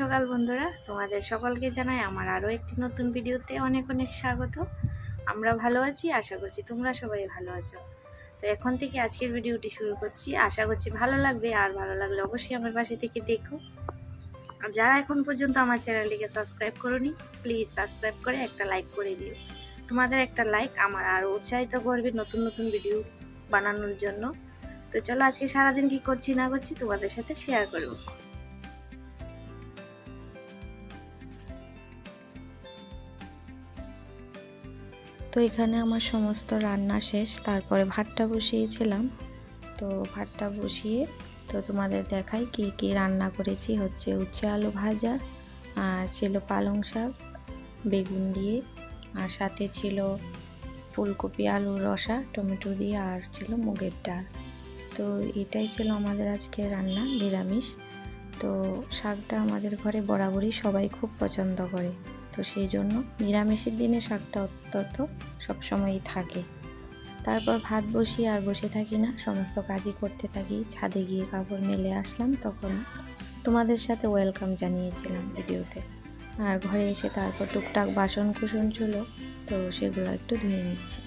সকাল বন্ধুরা। তোমাদের সকলকে জানাই আমার আরও একটি নতুন ভিডিওতে অনেক অনেক স্বাগত। আমরা ভালো আছি, আশা করছি তোমরা সবাই ভালো আছো। তো এখন থেকে আজকের ভিডিওটি শুরু করছি। আশা করছি ভালো লাগবে, আর ভালো লাগলে অবশ্যই আমার পাশে থেকে দেখো। আর যারা এখন পর্যন্ত আমার চ্যানেলটিকে সাবস্ক্রাইব করোনি, প্লিজ সাবস্ক্রাইব করে একটা লাইক করে দিও। তোমাদের একটা লাইক আমার আরও উৎসাহিত করবে নতুন নতুন ভিডিও বানানোর জন্য। তো চলো আজকে সারাদিন কি করছি না করছি তোমাদের সাথে শেয়ার করব। তো এখানে আমার সমস্ত রান্না শেষ, তারপরে ভাতটা বসিয়েছিলাম। তো ভাতটা বসিয়ে তো তোমাদের দেখাই কি কি রান্না করেছি। হচ্ছে উচ্ছে আলু ভাজা, আর ছিল পালং শাক, বেগুন দিয়ে, আর সাথে ছিল ফুলকপি আলু রসা, টমেটো দিয়ে, আর ছিল মুগের ডাল। তো এটাই ছিল আমাদের আজকে রান্না, নিরামিষ। তো শাকটা আমাদের ঘরে বরাবরই সবাই খুব পছন্দ করে। তো সেই জন্য নিরামিষের দিনে শাকটা অত্যন্ত সবসময়ই থাকে। তারপর ভাত বসিয়ে আর বসে থাকি না, সমস্ত কাজই করতে থাকি। ছাদে গিয়ে কাপড় মেলে আসলাম, তখন তোমাদের সাথে ওয়েলকাম জানিয়েছিলাম ভিডিওতে। আর ঘরে এসে তারপর টুকটাক বাসন কুসন ছিল, তো সেগুলো একটু ধুয়ে নিচ্ছি।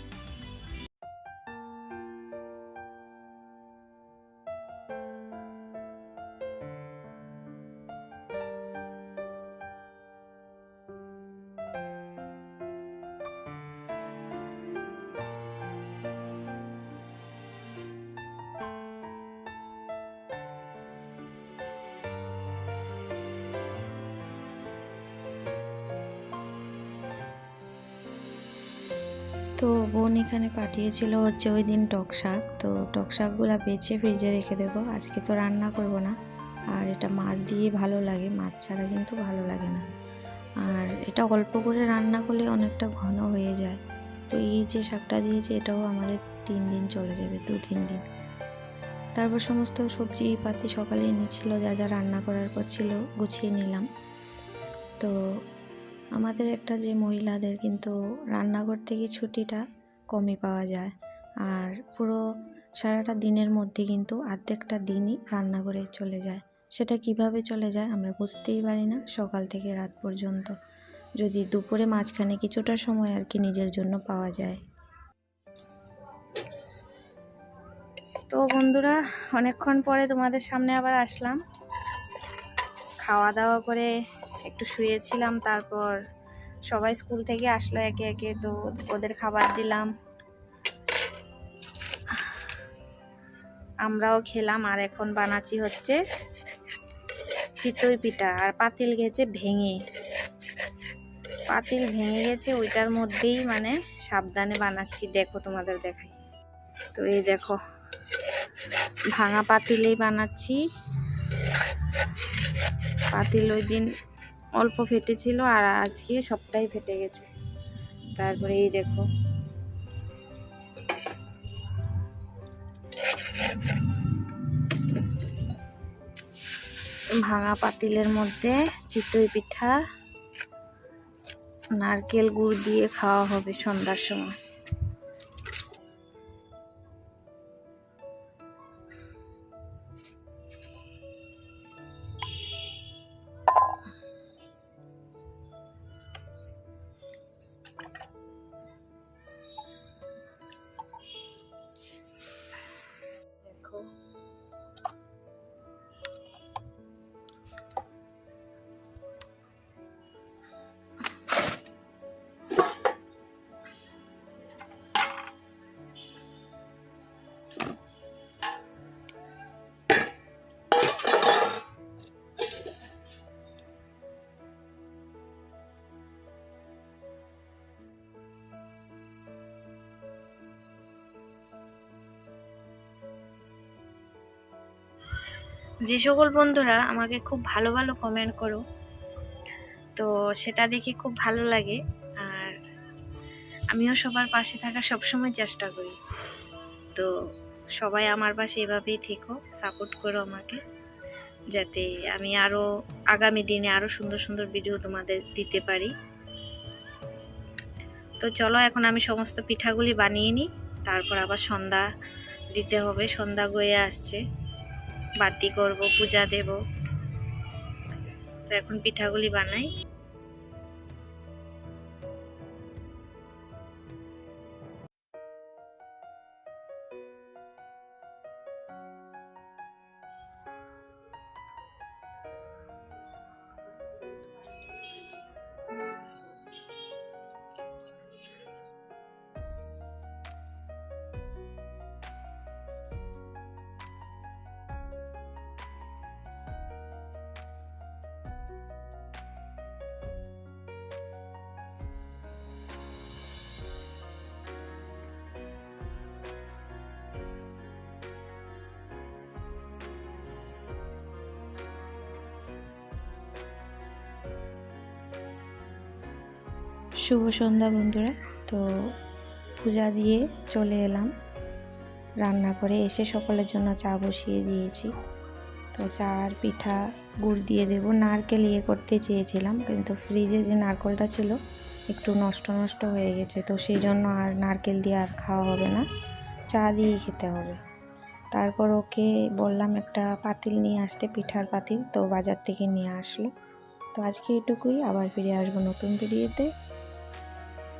তো বোন এখানে পাঠিয়েছিল হচ্ছে ওই দিন টক শাক। তো টক শাকগুলো বেছে ফ্রিজে রেখে দেবো। আজকে তো রান্না করব না। আর এটা মাছ দিয়ে ভালো লাগে। মাছ ছাড়া কিন্তু ভালো লাগে না। আর এটা অল্প করে রান্না করলে অনেকটা ঘন হয়ে যায়। তো এই যে শাকটা দিয়েছে, এটাও আমাদের তিন দিন চলে যাবে, দু তিন দিন। তারপর সমস্ত সবজি, পাতি সকালে এনেছিল। যা যা রান্না করার পর ছিল, গুছিয়ে নিলাম। তো আমাদের একটা যে মহিলাদের কিন্তু রান্নাঘর থেকে ছুটিটা কমই পাওয়া যায়। আর পুরো সারাটা দিনের মধ্যে কিন্তু অর্ধেকটা দিনই রান্নাঘরে চলে যায়। সেটা কীভাবে চলে যায় আমরা বুঝতেই পারি না সকাল থেকে রাত পর্যন্ত। যদি দুপুরে মাঝখানে কিছুটা সময় আর কি নিজের জন্য পাওয়া যায়। তো বন্ধুরা, অনেকক্ষণ পরে তোমাদের সামনে আবার আসলাম। খাওয়া দাওয়া করে একটু শুয়েছিলাম, তারপর সবাই স্কুল থেকে আসলো একে একে, তো ওদের খাবার দিলাম। আমরাও খেলাম, আর এখন বানাচ্ছি হচ্ছে চিতই পিঠা, আর পাতিল গেছে ভেঙে। পাতিল ভেঙে গেছে, ওইটার মধ্যেই মানে সাবধানে বানাচ্ছি, দেখো তোমাদের দেখাই। তো এই দেখো, ভাঙা পাতিলেই বানাচ্ছি। পাতিল ওই দিন অল্প ফেটেছিল আর আজকে সবটাই ফেটে গেছে। তারপরে এই দেখো। ভাঙা পাতিলের মধ্যে চিতই পিঠা, নারকেল গুড় দিয়ে খাওয়া হবে সন্ধ্যার সময়। যে সকল বন্ধুরা আমাকে খুব ভালো ভালো কমেন্ট করো, তো সেটা দেখে খুব ভালো লাগে। আর আমিও সবার পাশে থাকার সবসময় চেষ্টা করি। তো সবাই আমার পাশে এভাবেই থেকো সাপোর্ট করো আমাকে, যাতে আমি আরও আগামী দিনে আরও সুন্দর সুন্দর ভিডিও তোমাদের দিতে পারি। তো চলো এখন আমি সমস্ত পিঠাগুলি বানিয়ে নিই, তারপর আবার সন্ধ্যা দিতে হবে, সন্ধ্যা গয়ে আসছে। বাতি করব পূজা দেব। তো এখন পিঠাগুলি বানাই। শুভ সন্ধ্যা বন্ধুরা। তো পূজা দিয়ে চলে এলাম। রান্না করে এসে সকলের জন্য চা বসিয়ে দিয়েছি। তো চা আর পিঠা গুড় দিয়ে দেবো। নারকেল ইয়ে করতে চেয়েছিলাম, কিন্তু ফ্রিজে যে নারকেলটা ছিল, একটু নষ্ট নষ্ট হয়ে গেছে। তো সেই জন্য আর নারকেল দিয়ে আর খাওয়া হবে না। চা দিয়েই খেতে হবে। তারপর ওকে বললাম, একটা পাতিল নিয়ে আসতে। পিঠার পাতিল তো বাজার থেকে নিয়ে আসলো। তো আজকে এটুকুই। আবার ফিরে আসব নতুন ভিডিওতে।